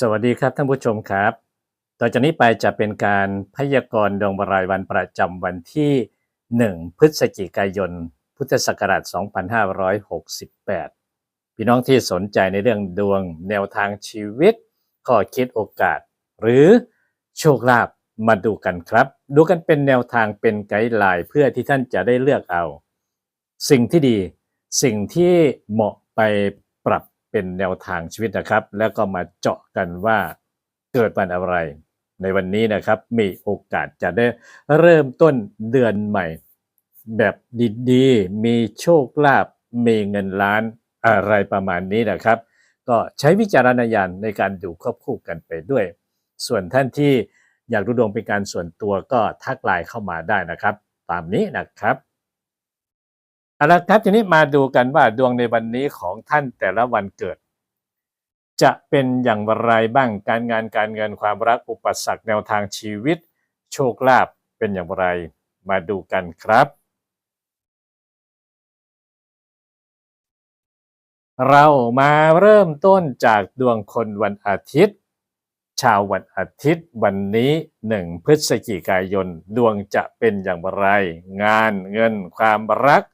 สวัสดีครับท่านผู้ชมครับ ต่อจากนี้ไปจะเป็นการพยากรณ์ดวงรายวันประจำวันที่ 1 พฤศจิกายน พุทธศักราช 2568 พี่น้องที่สนใจในเรื่องดวงแนวทางชีวิต ข้อคิดโอกาส หรือโชคลาภมาดูกันครับ ดูกันเป็นแนวทางเป็นไกด์ไลน์เพื่อที่ท่านจะได้เลือกเอา สิ่งที่ดี สิ่งที่เหมาะไป เป็นแนวทางชีวิตนะครับ แล้วก็มาเจาะกันว่าเกิดวันอะไร ในวันนี้นะครับมีโอกาสจะได้เริ่มต้นเดือนใหม่ แบบดีๆ มีโชคลาภมีเงินล้านอะไรประมาณนี้นะครับ ก็ใช้วิจารณญาณในการดูควบคู่กันไปด้วย ส่วนท่านที่อยากดูดวงเป็นการส่วนตัวก็ทักไลน์เข้ามาได้นะครับ ตามนี้นะครับ เอาละครับทีนี้มาดูกันว่าดวงในวันนี้ของท่านแต่ละวันเกิด จะเป็นอย่างไรบ้างการงานการเงินความรักอุปสรรคแนวทางชีวิต โชคลาภเป็นอย่างไร มาดูกันครับ เรามาเริ่มต้นจากดวงคนวันอาทิตย์ ชาววันอาทิตย์วันนี้หนึ่งพฤศจิกายนดวงจะเป็นอย่างไร งานเงินความรัก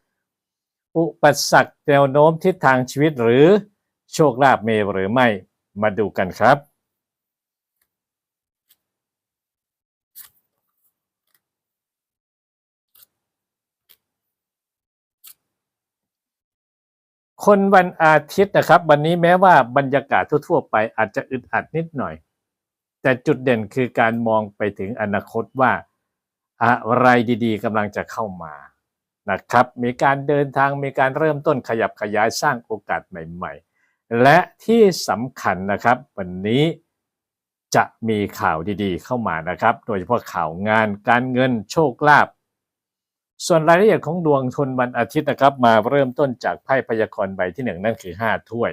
อุปสรรคแนวโน้มทิศทางชีวิตหรือโชคลาภเมหรือไม่มาดูกันครับ คนวันอาทิตย์นะครับ วันนี้แม้ว่าบรรยากาศทั่ว ๆ ไปอาจจะอึดอัดนิดหน่อย แต่จุดเด่นคือการมองไปถึงอนาคตว่า อะไรดีๆกำลังจะเข้ามา นะครับมีการเดินทางมีการเริ่มต้นขยับขยายสร้างโอกาสใหม่ ๆ และที่สำคัญนะครับ วันนี้จะมีข่าวดีๆ เข้ามานะครับ โดยเฉพาะข่าวงานการเงินโชคลาภส่วนรายละเอียดของดวงชนวันอาทิตย์นะครับ มาเริ่มต้นจากไพ่พยากรณ์ใบที่หนึ่งนั่นคือห้าถ้วย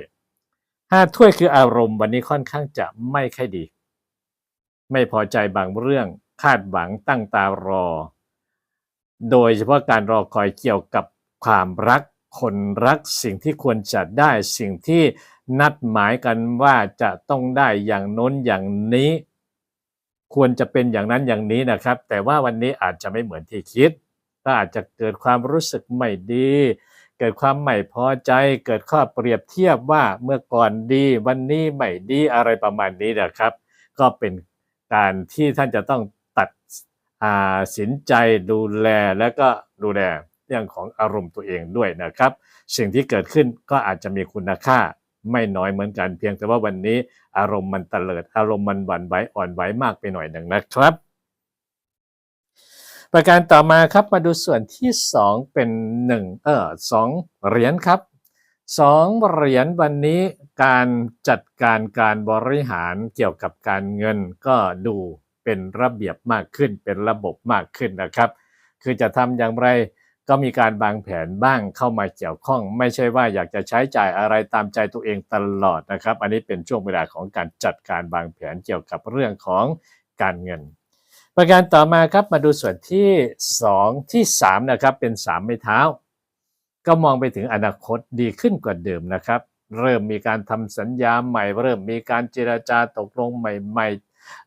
ห้าถ้วยคืออารมณ์วันนี้ค่อนข้างจะไม่ค่อยดี ไม่พอใจบางเรื่องคาดหวังตั้งตารอ โดยเฉพาะการรอคอยเกี่ยวกับความรักคนรักสิ่งที่ควรจะได้สิ่งที่นัดหมายกันว่าจะต้องได้อย่างโน้นอย่างนี้ ควรจะเป็นอย่างนั้นอย่างนี้นะครับ แต่ว่าวันนี้อาจจะไม่เหมือนที่คิดก็อาจจะเกิดความรู้สึกไม่ดี เกิดความไม่พอใจ เกิดข้อเปรียบเทียบว่าเมื่อก่อนดีวันนี้ไม่ดีอะไรประมาณนี้นะครับ ก็เป็นการที่ท่านจะต้อง สินใจดูแลและก็ดูแลเรื่องของอารมณ์ตัวเองด้วยนะครับ สิ่งที่เกิดขึ้นก็อาจจะมีคุณค่าไม่น้อยเหมือนกันเพียงแต่ว่าวันนี้อารมณ์มันเตลิด อารมณ์มันหวั่นไหวอ่อนไหวมากไปหน่อยหนึ่งนะครับ ประการต่อมาครับมาดูส่วนที่ 2 เป็น 1 เออสองเหรียญครับสองเหรียญวันนี้การจัดการการบริหารเกี่ยวกับการเงินก็ดู เป็นระเบียบมากขึ้น เป็นระบบมากขึ้นนะครับ คือจะทำอย่างไรก็มีการวางแผนบ้างเข้ามาเกี่ยวข้อง ไม่ใช่ว่าอยากจะใช้จ่ายอะไรตามใจตัวเองตลอดนะครับ อันนี้เป็นช่วงเวลาของการจัดการวางแผนเกี่ยวกับเรื่องของการเงิน ประการต่อมาครับมาดูส่วนที่ 2 ที่3นะครับเป็น 3 ไม้เท้า ก็มองไปถึงอนาคตดีขึ้นกว่าเดิมนะครับ เริ่มมีการทำสัญญาใหม่ เริ่มมีการเจราจาตกลงใหม่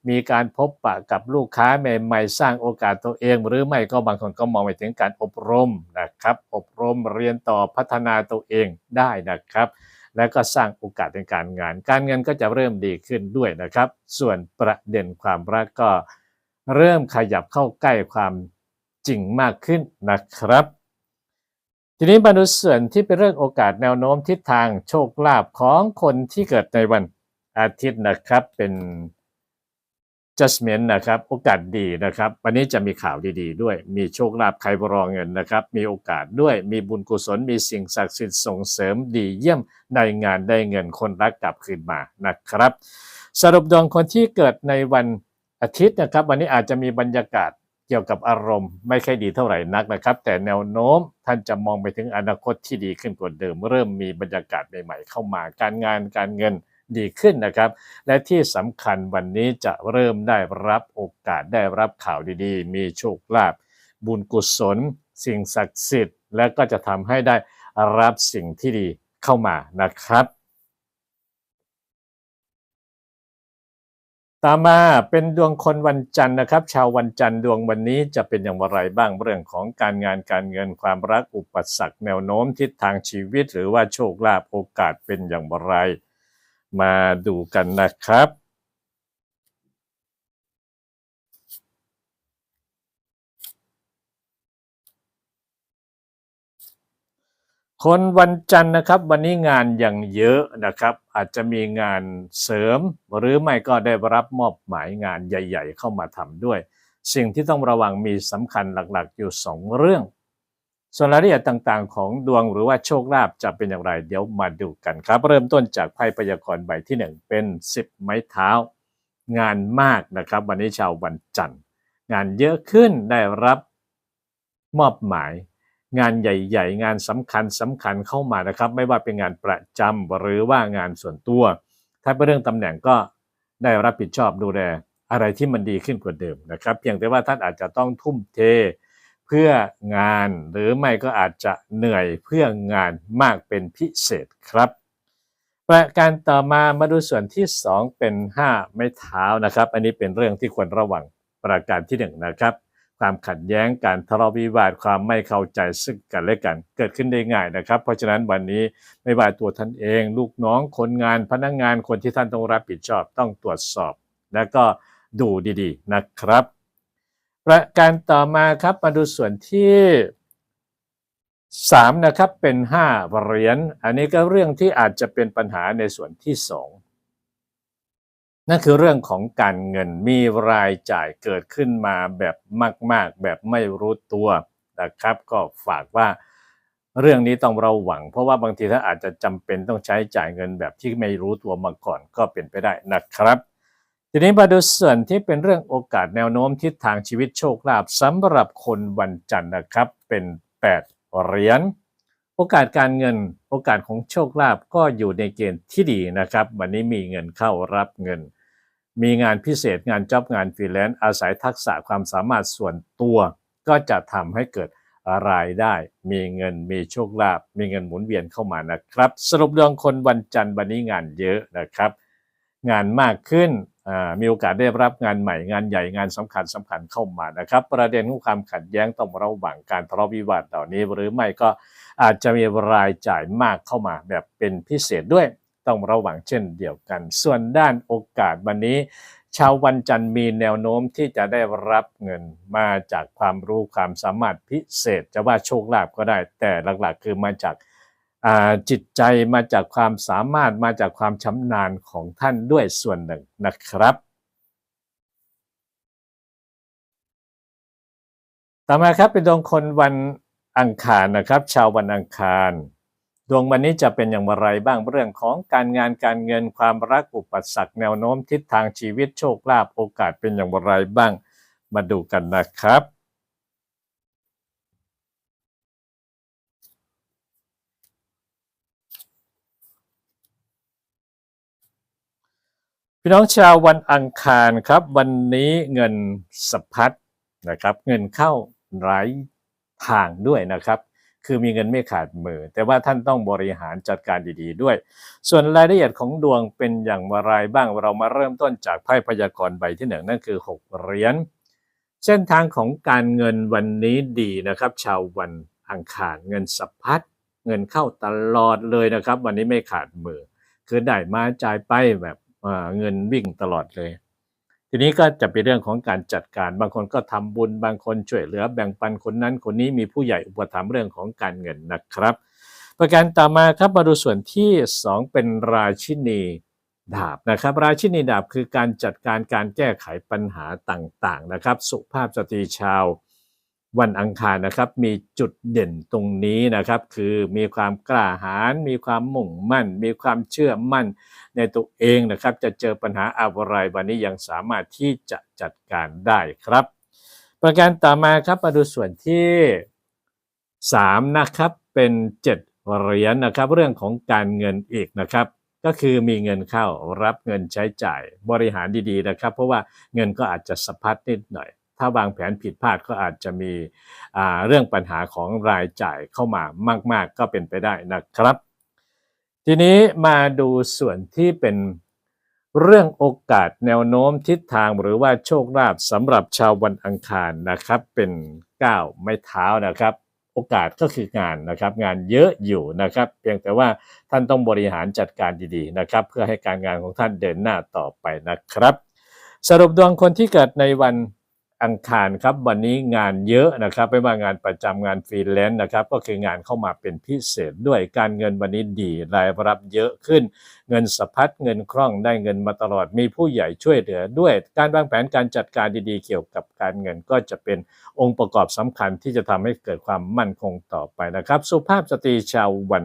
มีการพบปะกับลูกค้าใหม่ๆ สร้างโอกาสตัวเอง หรือไม่ก็บางคนก็มองไปถึงการอบรมนะครับ อบรมเรียนต่อพัฒนาตัวเองได้นะครับ แล้วก็สร้างโอกาสในการงาน การเงินก็จะเริ่มดีขึ้นด้วยนะครับ ส่วนประเด็นความรักก็เริ่มขยับเข้าใกล้ความจริงมากขึ้นนะครับทีนี้มาดูส่วนที่เป็นเรื่องโอกาสแนวโน้มทิศทางโชคลาภของคนที่เกิดในวันอาทิตย์นะครับ เป็น judgment นะครับ โอกาสดีนะครับ วันนี้จะมีข่าวดีๆ ด้วย มีโชคลาภใครบรองเงินนะครับ มีโอกาสด้วย มีบุญกุศล มีสิ่งศักดิ์สิทธิ์ส่งเสริมดีเยี่ยมได้งานได้เงินคนรักกลับคืนมานะครับ สรุปดวงคนที่เกิดในวันอาทิตย์นะครับ วันนี้อาจจะมีบรรยากาศเกี่ยวกับอารมณ์ไม่ค่อยดีเท่าไหร่นักนะครับ แต่แนวโน้มท่านจะมองไปถึงอนาคตที่ดีขึ้นกว่าเดิม เริ่มมีบรรยากาศใหม่ๆเข้ามาการงานการเงิน ดีขึ้นนะครับ และที่สำคัญวันนี้จะเริ่มได้รับโอกาสได้รับข่าวดีๆ มีโชคลาภบุญกุศล สิ่งศักดิ์สิทธิ์ และก็จะทำให้ได้รับสิ่งที่ดีเข้ามานะครับ ต่อมาเป็นดวงคนวันจันทร์นะครับ ชาววันจันทร์ดวงวันนี้จะเป็นอย่างไรบ้างเรื่องของการงานการเงินความรักอุปสรรคแนวโน้มทิศทางชีวิต หรือว่าโชคลาภโอกาสเป็นอย่างไร มาดูกันนะครับ คนวันจันทร์นะครับ วันนี้งานยังเยอะนะครับ อาจจะมีงานเสริม หรือไม่ก็ได้รับมอบหมายงานใหญ่ ๆ เข้ามาทำด้วย สิ่งที่ต้องระวังมีสำคัญหลักๆอยู่สองเรื่อง ส่วนรายละเอียดต่างๆ ของดวงหรือว่าโชคลาภจะเป็นอย่างไร เดี๋ยวมาดูกันครับ เริ่มต้นจากไพ่พยากรณ์ใบที่หนึ่งเป็น 10 ไม้เท้า งานมากนะครับ วันนี้ชาววันจันทร์ งานเยอะขึ้นได้รับมอบหมาย งานใหญ่ๆ งานสำคัญสำคัญเข้ามานะครับ ไม่ว่าเป็นงานประจำหรือว่างานส่วนตัว ถ้าเป็นเรื่องตำแหน่งก็ได้รับผิดชอบดูแลอะไรที่มันดีขึ้นกว่าเดิมนะครับเพียงแต่ว่าท่านอาจจะต้องทุ่มเท เพื่องาน หรือไม่ก็อาจจะเหนื่อยเพื่องานมากเป็นพิเศษครับประการต่อมามาดูส่วนที่ 2 เป็น 5 ไม้เท้านะครับ อันนี้เป็นเรื่องที่ควรระวังประการที่ 1 นะครับ ความขัดแย้งการทะเลาะวิวาทความไม่เข้าใจซึ่งกันและกัน เกิดขึ้นได้ง่ายนะครับ เพราะฉะนั้นวันนี้ไม่ว่าตัวท่านเอง ลูกน้องคนงานพนักงงานคนที่ท่านต้องรับผิดชอบต้องตรวจสอบ และก็ดูดีๆนะครับ ประการต่อมาครับมาดูส่วนที่3นะครับเป็น5เหรียญอันนี้ก็เรื่องที่อาจจะเป็นปัญหาในส่วนที่2นั่นคือเรื่องของการเงินมีรายจ่ายเกิดขึ้นมาแบบมาก ๆ แบบไม่รู้ตัวนะครับ ก็ฝากว่าเรื่องนี้ต้องระวัง เพราะว่าบางทีถ้าอาจจะจำเป็นต้องใช้จ่ายเงินแบบที่ไม่รู้ตัวมาก่อนก็เป็นไปได้นะครับ ทีนี้มาดูส่วนที่เป็นเรื่องโอกาสแนวโน้มทิศทางชีวิตโชคลาภสำหรับคนวันจันทร์นะครับ เป็น 8 เหรียญโอกาสการเงินโอกาสของโชคลาภก็อยู่ในเกณฑ์ที่ดีนะครับ วันนี้มีเงินเข้ารับเงิน มีงานพิเศษงานจ็อบงานฟรีแลนซ์อาศัยทักษะความสามารถส่วนตัว ก็จะทำให้เกิดรายได้ มีเงินมีโชคลาภมีเงินหมุนเวียนเข้ามานะครับ สรุปดวงคนวันจันทร์วันนี้งานเยอะนะครับ งานมากขึ้นมีโอกาสได้รับงานใหม่งานใหญ่งานสำคัญสำคัญเข้ามานะครับ ประเด็นของความขัดแย้งต้องระวังการทะเลาะวิวาทเหล่านี้ หรือไม่ก็อาจจะมีรายจ่ายมากเข้ามาแบบเป็นพิเศษด้วยต้องระวังเช่นเดียวกัน ส่วนด้านโอกาสวันนี้ ชาววันจันทร์มีแนวโน้มที่จะได้รับเงินมาจากความรู้ความสามารถพิเศษ จะว่าโชคลาภก็ได้ แต่หลักๆ คือมาจาก จิตใจมาจากความสามารถมาจากความชำนาญของท่านด้วยส่วนหนึ่งนะครับต่อมาครับเป็นดวงคนวันอังคารนะครับ ชาววันอังคาร ดวงวันนี้จะเป็นอย่างไรบ้างเรื่องของการงานการเงินความรักอุปสรรคแนวโน้มทิศทางชีวิตโชคลาภโอกาสเป็นอย่างไรบ้าง มาดูกันนะครับ พี่น้องชาววันอังคารครับ วันนี้เงินสะพัดนะครับ เงินเข้าหลายทางด้วยนะครับ คือมีเงินไม่ขาดมือ แต่ว่าท่านต้องบริหารจัดการดี ๆ ด้วย ส่วนรายละเอียดของดวงเป็นอย่างไรบ้างเรามาเริ่มต้นจากไพ่พยากรณ์ใบที่หนึ่งนั่นคือ 6เหรียญเส้นทางของการเงินวันนี้ดีนะครับ ชาววันอังคารเงินสะพัดเงินเข้าตลอดเลยนะครับ วันนี้ไม่ขาดมือ คือได้มาจ่ายไปแบบ เงินวิ่งตลอดเลย ทีนี้ก็จะเป็นเรื่องของการจัดการบางคนก็ทำบุญบางคนช่วยเหลือแบ่งปันคนนั้นคนนี้มีผู้ใหญ่อุปถัมภ์เรื่องของการเงินนะครับ ประการต่อมาครับมาดูส่วนที่ 2 เป็นราชินีดาบนะครับ ราชินีดาบคือการจัดการการแก้ไขปัญหาต่างๆนะครับ สุภาพสตรีชาว วันอังคารนะครับมีจุดเด่นตรงนี้นะครับคือมีความกล้าหาญมีความมุ่งมั่น มีความเชื่อมั่นในตัวเองนะครับ จะเจอปัญหาอะไรวันนี้ยังสามารถที่จะจัดการได้ครับ ประการต่อมาครับมาดูส่วนที่ 3 นะครับเป็น 7 เหรียญนะครับ เรื่องของการเงินอีกนะครับก็คือมีเงินเข้ารับเงินใช้จ่ายบริหารดีๆนะครับ เพราะว่าเงินก็อาจจะสะพัดนิดหน่อย ถ้าวางแผนผิดพลาดก็อาจจะมีเรื่องปัญหาของรายจ่ายเข้ามามาก ๆ ก็เป็นไปได้นะครับ ทีนี้มาดูส่วนที่เป็นเรื่องโอกาสแนวโน้มทิศทางหรือว่าโชคลาภสำหรับชาววันอังคารนะครับ เป็นก้าวไม้เท้านะครับ โอกาสก็คืองานนะครับ งานเยอะอยู่นะครับ เพียงแต่ว่าท่านต้องบริหารจัดการดีๆนะครับ เพื่อให้การงานของท่านเดินหน้าต่อไปนะครับ สรุปดวงคนที่เกิดในวัน อังคารครับวันนี้งานเยอะนะครับไม่ว่างานประจำงานฟรีแลนซ์นะครับก็คืองานเข้ามาเป็นพิเศษด้วยการเงินวันนี้ดีรายรับเยอะขึ้น เงินสะพัดเงินคล่องได้เงินมาตลอดมีผู้ใหญ่ช่วยเหลือด้วย การวางแผนการจัดการดีๆ เกี่ยวกับการเงินก็จะเป็นองค์ประกอบสำคัญที่จะทำให้เกิดความมั่นคงต่อไปนะครับ สุภาพสตรีชาววัน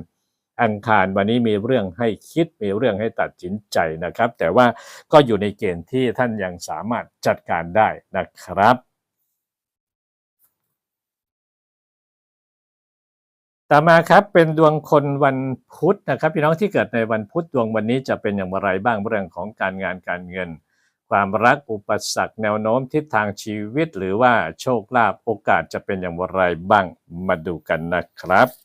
อังคารวันนี้มีเรื่องให้คิดมีเรื่องให้ตัดสินใจนะครับ แต่ว่าก็อยู่ในเกณฑ์ที่ท่านยังสามารถจัดการได้นะครับ ต่อมาครับเป็นดวงคนวันพุธนะครับพี่น้องที่เกิดในวันพุธดวงวันนี้จะเป็นอย่างไรบ้างเรื่องของการงานการเงิน ความรักอุปสรรคแนวโน้มทิศทางชีวิต หรือว่าโชคลาภโอกาสจะเป็นอย่างไรบ้างมาดูกันนะครับ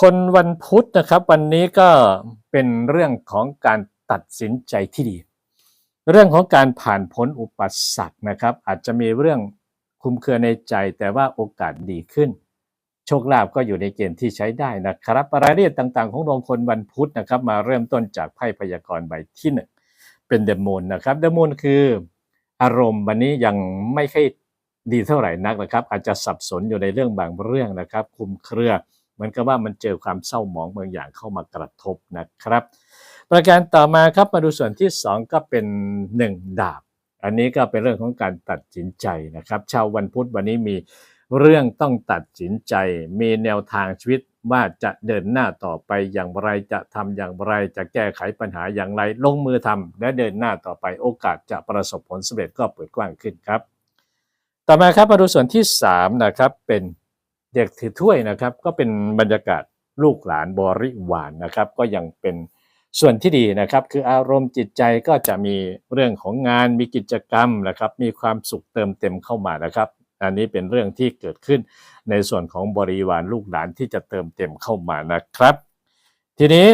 คนวันพุธนะครับ วันนี้ก็เป็นเรื่องของการตัดสินใจที่ดี เรื่องของการผ่านพ้นอุปสรรคนะครับ อาจจะมีเรื่องคุมเครือในใจแต่ว่าโอกาสดีขึ้น โชคลาภก็อยู่ในเกณฑ์ที่ใช้ได้นะครับรายละเอียดต่างๆ ของดวงคนวันพุธนะครับ มาเริ่มต้นจากไพ่พยากรณ์ใบที่หนึ่งเป็นเดมูนนะครับเดมูนคืออารมณ์วันนี้ยังไม่ค่อยดีเท่าไหร่นักนะครับ อาจจะสับสนอยู่ในเรื่องบางเรื่องนะครับ คุมเครือ มือนกับว่ามันเจอความเศร้าหมองบางอย่างเข้ามากระทบนะครับ ประการต่อมาครับมาดูส่วนที่ 2 ก็เป็น 1 ดาบ อันนี้ก็เป็นเรื่องของการตัดสินใจนะครับชาววันพุธวันนี้มีเรื่องต้องตัดสินใจ มีแนวทางชีวิตว่าจะเดินหน้าต่อไปอย่างไรจะทำอย่างไรจะแก้ไขปัญหาอย่างไร ลงมือทำและเดินหน้าต่อไปโอกาสจะประสบผลสำเร็จก็เปิดกว้างขึ้นครับ ต่อมาครับมาดูส่วนที่3นะครับเป็น เด็กถือถ้วยนะครับ ก็เป็นบรรยากาศลูกหลานบริวารนนะครับ ก็ยังเป็นส่วนที่ดีนะครับ คืออารมณ์จิตใจก็จะมีเรื่องของงานมีกิจกรรมนะครับ มีความสุขเติมเต็มเข้ามานะครับ อันนี้เป็นเรื่องที่เกิดขึ้นในส่วนของบริวารลูกหลานที่จะเติมเต็มเข้ามานะครับ ทีนี้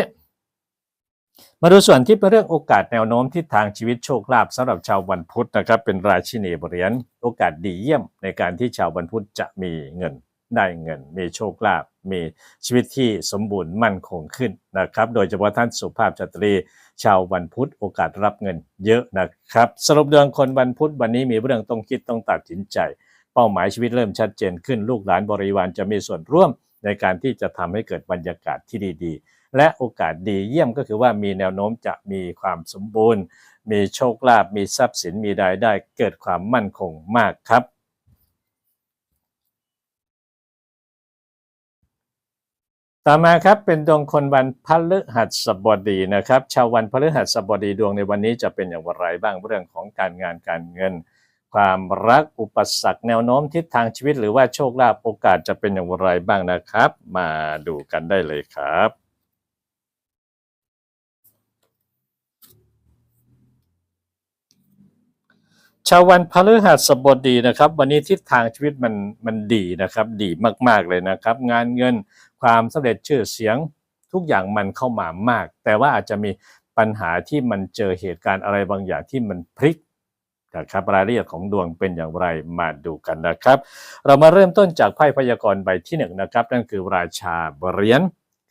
มาดูส่วนที่เป็นเรื่องโอกาสแนวโน้มทิศทางชีวิตโชคลาภสำหรับชาววันพุธนะครับ เป็นราชินีเหรียญโอกาสดีเยี่ยมในการที่ชาววันพุธจะมีเงิน ได้เงิน มีโชคลาภมีชีวิตที่สมบูรณ์มั่นคงขึ้นนะครับ โดยเฉพาะท่านสุภาพสตรี ชาววันพุธโอกาสรับเงินเยอะนะครับ สรุปดวงคนวันพุธวันนี้มีเรื่องต้องคิดต้องตัดสินใจ เป้าหมายชีวิตเริ่มชัดเจนขึ้นลูกหลานบริวารจะมีส่วนร่วมในการที่จะทำให้เกิดบรรยากาศที่ดีๆ และโอกาสดีเยี่ยมก็คือว่ามีแนวโน้มจะมีความสมบูรณ์ มีโชคลาภมีทรัพย์สินมีรายได้เกิดความมั่นคงมากครับ ต่อมาครับเป็นดวงคนวันพฤหัสบดีนะครับ ชาววันพฤหัสบดีดวงในวันนี้จะเป็นอย่างไรบ้างเรื่องของการงานการเงิน ความรักอุปสรรคแนวโน้มทิศทางชีวิต หรือว่าโชคลาภโอกาสจะเป็นอย่างไรบ้างนะครับ มาดูกันได้เลยครับชาววันพฤหัสบดีนะครับ วันนี้ทิศทางชีวิตมันมันดีนะครับ ดีมากๆเลยนะครับ งานเงิน ความสำเร็จชื่อเสียงทุกอย่างมันเข้ามามาก แต่ว่าอาจจะมีปัญหาที่มันเจอเหตุการณ์อะไรบางอย่างที่มันพลิกนะครับรายละเอียดของดวงเป็นอย่างไรมาดูกันนะครับ เรามาเริ่มต้นจากไพ่พยากรณ์ใบที่หนึ่งนะครับ นั่นคือราชาเหรียญ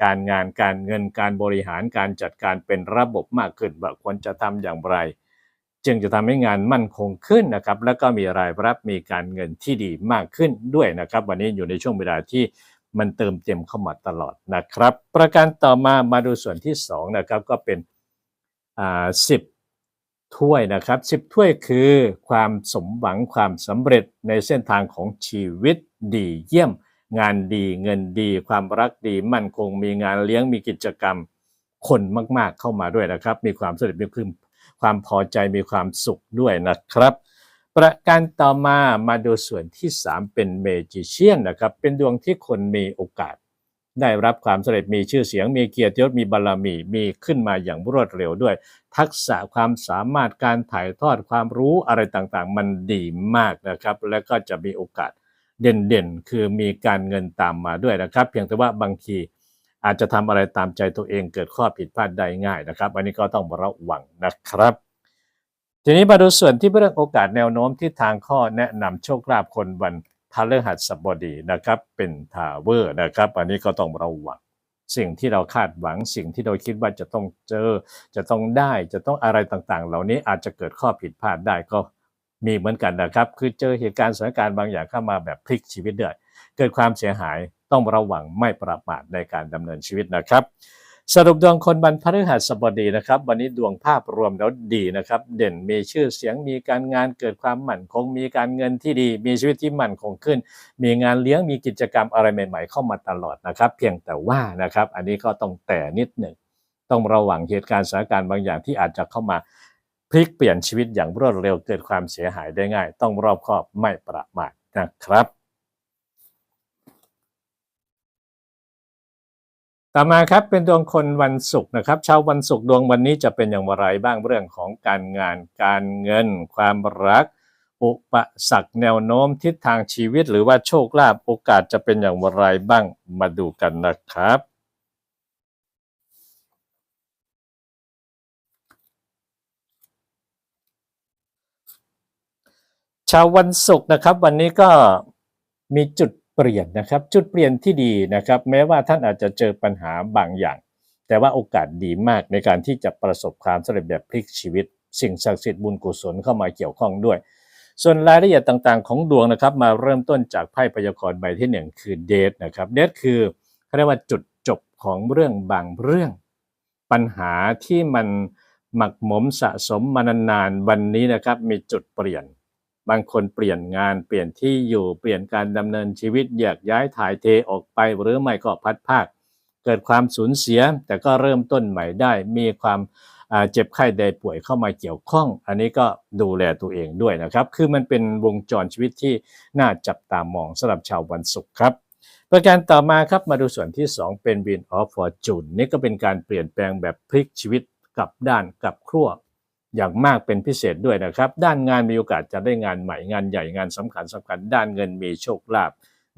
การงานการเงินการบริหารการจัดการเป็นระบบมากขึ้นว่าควรจะทำอย่างไร จึงจะทำให้งานมั่นคงขึ้นนะครับ แล้วก็มีรายรับมีการเงินที่ดีมากขึ้นด้วยนะครับ วันนี้อยู่ในช่วงเวลาที่ มันเติมเต็มเข้ามาตลอดนะครับ ประการต่อมามาดูส่วนที่2นะครับก็เป็นอ่าสิบถ้วยนะครับสิบถ้วยคือความสมหวังความสำเร็จในเส้นทางของชีวิตดีเยี่ยม งานดีเงินดี ความรักดีมั่นคงมีงานเลี้ยงมีกิจกรรมคนมาก ๆเข้ามาด้วยนะครับ มีความสำเร็จมีความความพอใจมีความสุขด้วยนะครับ ประการต่อมามาดูส่วนที่ 3 เป็นเมจิเชียนนะครับ เป็นดวงที่คนมีโอกาส ได้รับความสำเร็จมีชื่อเสียง มีเกียรติยศมีบารมีมีขึ้นมาอย่างรวดเร็วด้วย ทักษะความสามารถการถ่ายทอดความรู้อะไรต่างๆ มันดีมากนะครับ และก็จะมีโอกาสเด่นๆ คือมีการเงินตามมาด้วยนะครับ เพียงแต่ว่าบางทีอาจจะทำอะไรตามใจตัวเองเกิดข้อผิดพลาดได้ง่ายนะครับ อันนี้ก็ต้องระวังนะครับ ทีนี้มาดูส่วนที่เรื่องโอกาสแนวโน้มที่ทางข้อแนะนำโชคลาภคนวันพฤหัสบดีนะครับ เป็นทาวเวอร์นะครับ อันนี้ก็ต้องระวังสิ่งที่เราคาดหวังสิ่งที่เราคิดว่าจะต้องเจอ จะต้องได้จะต้องอะไรต่างๆ เหล่านี้อาจจะเกิดข้อผิดพลาดได้ก็มีเหมือนกันนะครับ คือเจอเหตุการณ์สถานการณ์บางอย่างเข้ามาแบบพลิกชีวิตเดือดเกิดความเสียหายต้องระวังไม่ประมาทในการดำเนินชีวิตนะครับ สรุปดวงคนบรรพฤหัสบดีนะครับ วันนี้ดวงภาพรวมแล้วดีนะครับ เด่นมีชื่อเสียงมีการงานเกิดความมั่นคง มีการเงินที่ดี มีชีวิตที่มั่นคงขึ้น มีงานเลี้ยงมีกิจกรรมอะไรใหม่ ๆ เข้ามาตลอดนะครับ เพียงแต่ว่านะครับ อันนี้ก็ต้องแต่นิดหนึ่งต้องระวังเหตุการณ์สถานการณ์บางอย่างที่อาจจะเข้ามาพลิกเปลี่ยนชีวิตอย่างรวดเร็วเกิดความเสียหายได้ง่าย ต้องรอบคอบไม่ประมาทนะครับ ต่อมาครับเป็นดวงคนวันศุกร์นะครับชาววันศุกร์ดวงวันนี้จะเป็นอย่างไรบ้างเรื่องของการงาน การเงิน ความรัก อุปสรรคแนวโน้มทิศทางชีวิต หรือว่าโชคลาภโอกาสจะเป็นอย่างไรบ้างมาดูกันนะครับ ชาววันศุกร์นะครับ วันนี้ก็มีจุด เปลี่ยนนะครับ จุดเปลี่ยนที่ดีนะครับ แม้ว่าท่านอาจจะเจอปัญหาบางอย่าง แต่ว่าโอกาสดีมากในการที่จะประสบความสำเร็จแบบพลิกชีวิต สิ่งศักดิ์สิทธิ์บุญกุศลเข้ามาเกี่ยวข้องด้วย ส่วนรายละเอียดต่างๆ ของดวงนะครับ มาเริ่มต้นจากไพ่พยากรณ์ใบที่หนึ่งคือเดทนะครับเดทคือเขาเรียกว่าจุดจบของเรื่องบางเรื่อง ปัญหาที่มันหมักหมมสะสมมานานๆวันนี้นะครับมีจุดเปลี่ยน บางคนเปลี่ยนงานเปลี่ยนที่อยู่เปลี่ยนการดำเนินชีวิตแยากย้ายถ่ายเทออกไป หรือไม่ก็พัดภาค เกิดความสูญเสีย แต่ก็เริ่มต้นใหม่ได้ มีความเจ็บไข้ได้ป่วยเข้ามาเกี่ยวข้อง อันนี้ก็ดูแลตัวเองด้วยนะครับ คือมันเป็นวงจรชีวิตที่น่าจับตามองสำหรับชาววันศุกร์ครับ ประการต่อมาครับมาดูส่วนที่ 2 เป็น Win of Fortune นี่ก็เป็นการเปลี่ยนแปลงแบบพลิกชีวิตกลับด้านกลับครัว อย่างมากเป็นพิเศษด้วยนะครับ ด้านงานมีโอกาสจะได้งานใหม่งานใหญ่งานสำคัญสำคัญ ด้านเงินมีโชคลาภ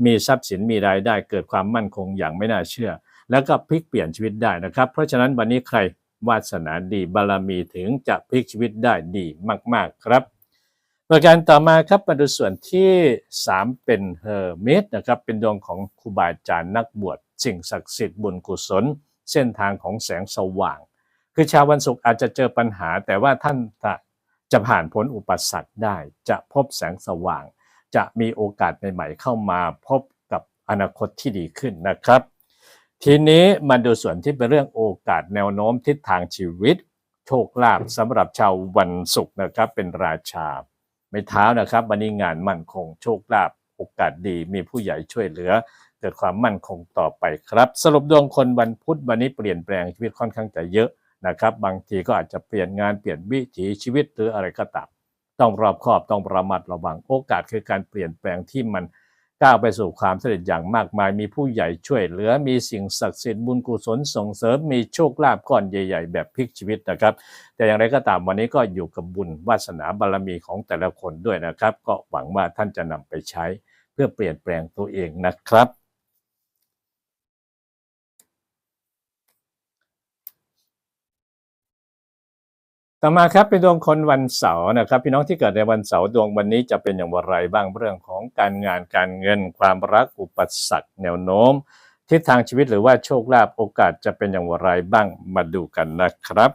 มีทรัพย์สินมีรายได้เกิดความมั่นคงอย่างไม่น่าเชื่อ แล้วก็พลิกเปลี่ยนชีวิตได้นะครับ เพราะฉะนั้นวันนี้ใครวาสนาดีบารมีถึงจะพลิกชีวิตได้ดีมาก ๆครับ ประการต่อมาครับมาดูส่วนที่ 3 เป็นเฮอร์เมสนะครับเป็นดวงของครูบาอาจารย์นักบวชสิ่งศักดิ์สิทธิ์บุญกุศล เส้นทางของแสงสว่าง คือชาววันศุกร์อาจจะเจอปัญหา แต่ว่าท่านจะผ่านพ้นอุปสรรคได้ จะพบแสงสว่าง จะมีโอกาสใหม่ๆเข้ามาพบกับอนาคตที่ดีขึ้นนะครับ ทีนี้มาดูส่วนที่เป็นเรื่องโอกาสแนวโน้มทิศทางชีวิต โชคลาภสำหรับชาววันศุกร์นะครับเป็นราชาไม่เท้านะครับวันนี้งานมั่นคงโชคลาภโอกาสดีมีผู้ใหญ่ช่วยเหลือ เกิดความมั่นคงต่อไปครับ สรุปดวงคนวันพุธวันนี้เปลี่ยนแปลงชีวิตค่อนข้างจะเยอะ นะครับ บางทีก็อาจจะเปลี่ยนงานเปลี่ยนวิถีชีวิตหรืออะไรก็ตามต้องรอบคอบต้องระมัดระวังโอกาสคือการเปลี่ยนแปลงที่มันก้าวไปสู่ความสำเร็จอย่างมากมาย มีผู้ใหญ่ช่วยเหลือมีสิ่งศักดิ์สิทธิ์บุญกุศลส่งเสริมมีโชคลาภก้อนใหญ่ ๆ แบบพลิกชีวิตนะครับ แต่อย่างไรก็ตามวันนี้ก็อยู่กับบุญวาสนาบารมีของแต่ละคนด้วยนะครับ ก็หวังว่าท่านจะนำไปใช้ เพื่อเปลี่ยนแปลงตัวเองนะครับ ต่อมาครับเป็นดวงคนวันเสาร์นะครับ พี่น้องที่เกิดในวันเสาร์ดวงวันนี้จะเป็นอย่างไรบ้างเรื่องของการงานการเงิน ความรักอุปสรรคแนวโน้ม ทิศทางชีวิตหรือว่าโชคลาภโอกาสจะเป็นอย่างไรบ้างมาดูกันนะครับ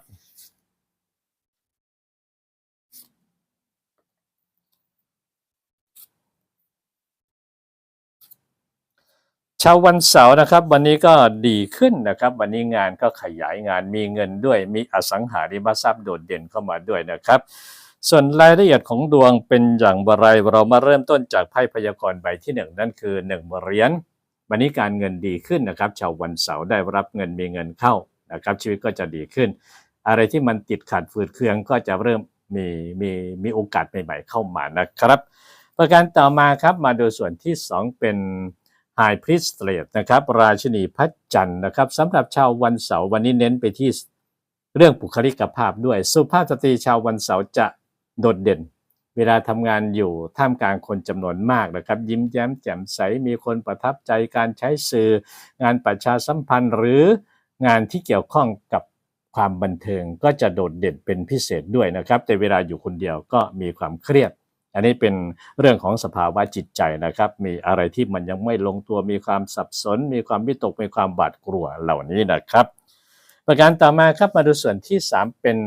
ชาววันเสาร์นะครับ วันนี้ก็ดีขึ้นนะครับ วันนี้งานก็ขยายงานมีเงินด้วย มีอสังหาริมทรัพย์โดดเด่นเข้ามาด้วยนะครับ ส่วนรายละเอียดของดวงเป็นอย่างไรเรามาเริ่มต้นจากไพ่พยากรณ์ใบที่หนึ่งนั่นคือหนึ่งเหรียญวันนี้การเงินดีขึ้นนะครับชาววันเสาร์ได้รับเงินมีเงินเข้านะครับ ชีวิตก็จะดีขึ้น อะไรที่มันติดขัดฝืดเคืองก็จะเริ่มมีมีมีโอกาสใหม่ๆเข้ามานะครับ ประการต่อมาครับมาดูส่วนที่ 2 เป็น High Priestess นะครับราชินีพระจันทร์นะครับสำหรับชาววันเสาร์วันนี้เน้นไปที่เรื่องบุคลิกภาพด้วย สุภาพสตรีชาววันเสาร์จะโดดเด่น เวลาทำงานอยู่ท่ามกลางคนจำนวนมากนะครับ ยิ้มแย้มแจ่มใสมีคนประทับใจการใช้สื่อ งานประชาสัมพันธ์หรืองานที่เกี่ยวข้องกับความบันเทิงก็จะโดดเด่นเป็นพิเศษด้วยนะครับ แต่เวลาอยู่คนเดียวก็มีความเครียด อันนี้เป็นเรื่องของสภาวะจิตใจนะครับ มีอะไรที่มันยังไม่ลงตัวมีความสับสน มีความวิตกมีความบาดกลัวเหล่านี้นะครับ ประการต่อมาครับมาดูส่วนที่ 3 เป็น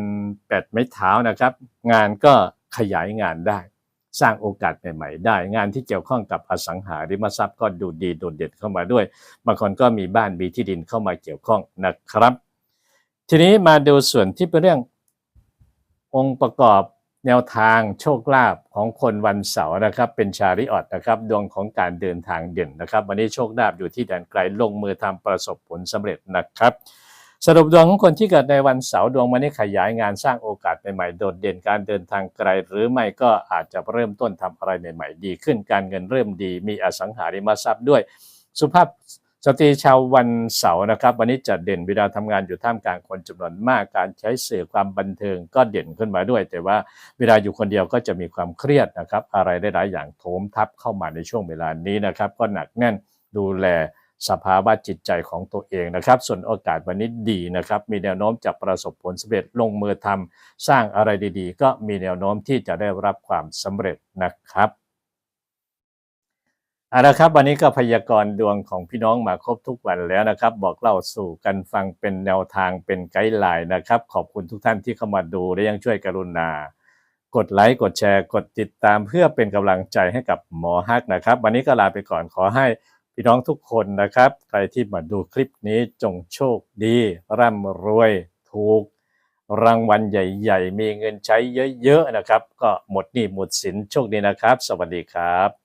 แปดไม้เท้านะครับ งานก็ขยายงานได้ สร้างโอกาสใหม่ๆได้ งานที่เกี่ยวข้องกับอสังหาริมทรัพย์ก็ดูดีโดดเด่นเข้ามาด้วยบางคนก็มีบ้านมีที่ดินเข้ามาเกี่ยวข้องนะครับ ทีนี้มาดูส่วนที่เป็นเรื่ององค์ประกอบ แนวทางโชคลาภของคนวันเสาร์นะครับ เป็นชาริออตนะครับดวงของการเดินทางเด่นนะครับ วันนี้โชคลาภอยู่ที่แดนไกลลงมือทำประสบผลสำเร็จนะครับ สรุปดวงของคนที่เกิดในวันเสาร์ดวงวันนี้ขยายงานสร้างโอกาสใหม่ๆโดดเด่นการเดินทางไกล หรือไม่ก็อาจจะเริ่มต้นทำอะไรใหม่ๆดี ขึ้นการเงินเริ่มดี มีอสังหาริมทรัพย์ด้วยสุภาพ สตรีชาววันเสาร์นะครับ วันนี้จะเด่นเวลาทำงานอยู่ท่ามกลางคนจำนวนมากการใช้สื่อความบันเทิงก็เด่นขึ้นมาด้วย แต่ว่าเวลาอยู่คนเดียวก็จะมีความเครียดนะครับ อะไรหลายอย่างโถมทับเข้ามาในช่วงเวลานี้นะครับ ก็หนักแน่นดูแลสภาวะจิตใจของตัวเองนะครับ ส่วนโอกาสวันนี้ดีนะครับ มีแนวโน้มจะประสบผลสำเร็จลงมือทำสร้างอะไรดีๆ ก็มีแนวโน้มที่จะได้รับความสำเร็จนะครับ เอาละครับ วันนี้ก็พยากรณ์ดวงของพี่น้องมาครบทุกวันแล้วนะครับ บอกเล่าสู่กันฟังเป็นแนวทางเป็นไกด์ไลน์นะครับ ขอบคุณทุกท่านที่เข้ามาดูและยังช่วยกรุณา กดไลค์กดแชร์ กดติดตามเพื่อเป็นกำลังใจให้กับหมอฮักนะครับ วันนี้ก็ลาไปก่อนขอให้พี่น้องทุกคนนะครับ ใครที่มาดูคลิปนี้จงโชคดี ร่ำรวย ถูก รางวัลใหญ่ ๆ มีเงินใช้เยอะ ๆ นะครับ ก็หมดหนี้หมดสินโชคดีนะครับ สวัสดีครับ